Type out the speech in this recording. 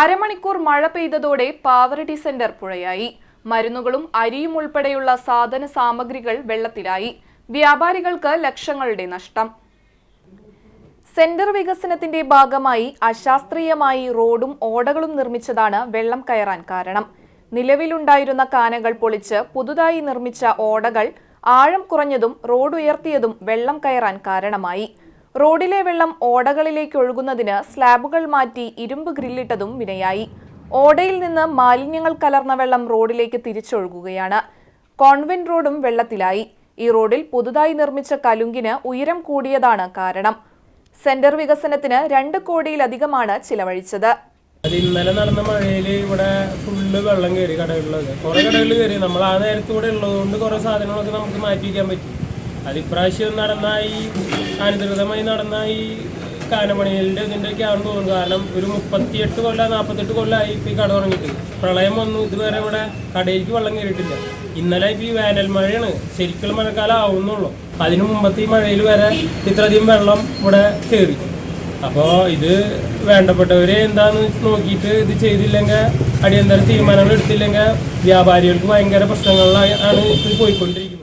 അരമണിക്കൂർ മഴ പെയ്തതോടെ പാവറട്ടി സെന്റർ പുഴയായി. മരുന്നുകളും അരിയും ഉൾപ്പെടെയുള്ള സാധന സാമഗ്രികൾ വെള്ളത്തിലായി. വ്യാപാരികൾക്ക് ലക്ഷങ്ങളുടെ നഷ്ടം. സെന്റർ വികസനത്തിന്റെ ഭാഗമായി അശാസ്ത്രീയമായി റോഡും ഓടകളും നിർമ്മിച്ചതാണ് വെള്ളം കയറാൻ കാരണം. നിലവിലുണ്ടായിരുന്ന കാനകൾ പൊളിച്ച് പുതുതായി നിർമ്മിച്ച ഓടകൾ ആഴം കുറഞ്ഞതും റോഡ് ഉയർത്തിയതും വെള്ളം കയറാൻ കാരണമായി. റോഡിലെ വെള്ളം ഓടകളിലേക്ക് ഒഴുകുന്നതിന് സ്ലാബുകൾ മാറ്റി ഇരുമ്പ് ഗ്രില്ലിട്ടതും വിനയായി. ഓടയിൽ നിന്ന് മാലിന്യങ്ങൾ കലർന്ന വെള്ളം റോഡിലേക്ക് തിരിച്ചൊഴുകുകയാണ്. കോൺവെന്റ് റോഡും വെള്ളത്തിലായി. ഈ റോഡിൽ പുതുതായി നിർമ്മിച്ച കലുങ്കിന് ഉയരം കൂടിയതാണ് കാരണം. സെന്റർ വികസനത്തിന് രണ്ട് കോടിയിലധികമാണ് ചിലവഴിച്ചത്. അത് ഇന്നലെ നടന്ന മഴയിൽ ഇവിടെ ഫുള്ള് വെള്ളം കയറി കടകളിലൊക്കെ. കുറെ കടകളിൽ കയറി നമ്മൾ ആ നേരത്തൂടെ ഉള്ളതുകൊണ്ട് കുറെ സാധനങ്ങളൊക്കെ നമുക്ക് മാറ്റി വയ്ക്കാൻ പറ്റി. അത് ഇപ്രാവശ്യം നടന്ന ഈ അനധികൃതമായി നടന്ന ഈ കാനമണികളുടെ ആണെന്ന് തോന്നുന്നു. കാരണം ഒരു മുപ്പത്തിയെട്ട് കൊല്ലം നാൽപ്പത്തെട്ട് കൊല്ലമായി ഇപ്പം ഈ കട തുടങ്ങിയിട്ട്. പ്രളയം വന്നു ഇതുവരെ ഇവിടെ കടയിലേക്ക് വെള്ളം കയറിയിട്ടില്ല. ഇന്നലെ ഇപ്പം ഈ വേനൽ മഴയാണ് ശരിക്കുള്ള മഴക്കാലം ആവുന്നുള്ളൂ. അതിനു മുമ്പത്തെ ഈ മഴയിൽ വരെ ഇത്രയധികം വെള്ളം ഇവിടെ കയറി. അപ്പോൾ ഇത് വേണ്ടപ്പെട്ടവര് എന്താന്ന് നോക്കിയിട്ട് ഇത് ചെയ്തില്ലെങ്കിൽ അടിയന്തര തീരുമാനങ്ങൾ എടുത്തില്ലെങ്കിൽ വ്യാപാരികൾക്ക് ഭയങ്കര പ്രശ്നങ്ങളിലാണ് ഇത് പോയിക്കൊണ്ടിരിക്കുന്നത്.